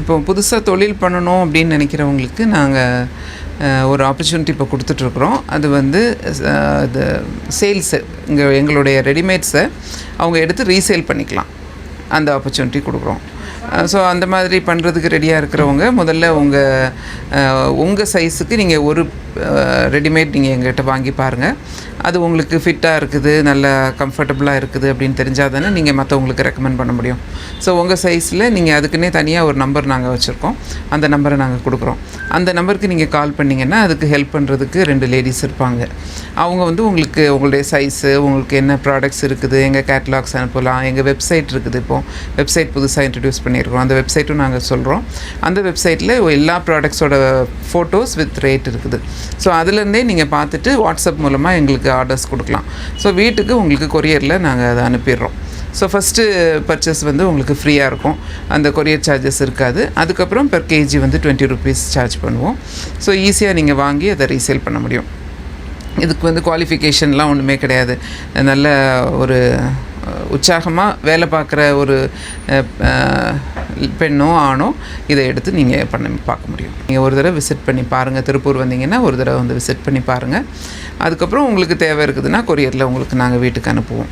இப்போ புதுசாக தொழில் பண்ணணும் அப்படின்னு நினைக்கிறவங்களுக்கு நாங்கள் ஒரு ஆப்பர்ச்சுனிட்டி இப்போ கொடுத்துட்ருக்குறோம் அது வந்து அது இது சேல்ஸு இங்கே எங்களுடைய ரெடிமேட்ஸை அவங்க எடுத்து ரீசேல் பண்ணிக்கலாம். அந்த ஆப்பர்ச்சுனிட்டி கொடுக்குறோம். ஸோ அந்த மாதிரி பண்ணுறதுக்கு ரெடியாக இருக்கிறவங்க முதல்ல உங்கள் உங்கள் சைஸுக்கு நீங்கள் ஒரு ரெடிமேட் நீங்கள் எங்கள்கிட்ட வாங்கி பாருங்கள் அது உங்களுக்கு ஃபிட்டாக இருக்குது நல்ல கம்ஃபர்டபுளாக இருக்குது அப்படின்னு தெரிஞ்சால் தானே நீங்கள் மற்றவங்களுக்கு ரெக்கமெண்ட் பண்ண முடியும். ஸோ உங்கள் சைஸில் நீங்கள் அதுக்குன்னே தனியாக ஒரு நம்பர் நாங்கள் வச்சுருக்கோம். அந்த நம்பரை நாங்கள் கொடுக்குறோம். அந்த நம்பருக்கு நீங்கள் கால் பண்ணிங்கன்னா அதுக்கு ஹெல்ப் பண்ணுறதுக்கு ரெண்டு லேடிஸ் இருப்பாங்க. அவங்க வந்து உங்களுக்கு உங்களுடைய சைஸு உங்களுக்கு என்ன ப்ராடக்ட்ஸ் இருக்குது எங்கள் கேட்லாக்ஸ் அனுப்பலாம் எங்கள் வெப்சைட் இருக்குது இப்போது வெப்சைட் புதுசாக இன்ட்ரடியூஸ் பண்ணியிருக்கோம். அந்த வெப்சைட்டும் நாங்கள் சொல்கிறோம் அந்த வெப்சைட்டில் எல்லா ப்ராடக்ட்ஸோட ஃபோட்டோஸ் வித் ரேட் இருக்குது. ஸோ அதுலேருந்தே நீங்கள் பார்த்துட்டு வாட்ஸ்அப் மூலமாக எங்களுக்கு ஆர்டர்ஸ் கொடுக்கலாம். ஸோ வீட்டுக்கு உங்களுக்கு கொரியரில் நாங்கள் அதை அனுப்பிடுறோம். ஸோ ஃபஸ்ட்டு பர்ச்சேஸ் வந்து உங்களுக்கு ஃப்ரீயாக இருக்கும். அந்த கொரியர் சார்ஜஸ் இருக்காது. அதுக்கப்புறம் பெர் கேஜி வந்து டுவெண்ட்டி ருபீஸ் சார்ஜ் பண்ணுவோம். ஸோ ஈஸியாக நீங்கள் வாங்கி அதை ரீசேல் பண்ண முடியும். இதுக்கு வந்து குவாலிஃபிகேஷன்லாம் ஒன்றுமே கிடையாது. நல்ல ஒரு உற்சாகமாக வேலை பார்க்குற ஒரு பெண்ணோ ஆணோ இதை எடுத்து நீங்கள் பண்ண பார்க்க முடியும். நீங்கள் ஒரு தடவை விசிட் பண்ணி பாருங்கள் திருப்பூர் வந்தீங்கன்னா ஒரு தடவை வந்து விசிட் பண்ணி பாருங்கள் அதுக்கப்புறம் உங்களுக்கு தேவை இருக்குதுன்னா கொரியரில் உங்களுக்கு நாங்கள் வீட்டுக்கு அனுப்புவோம்.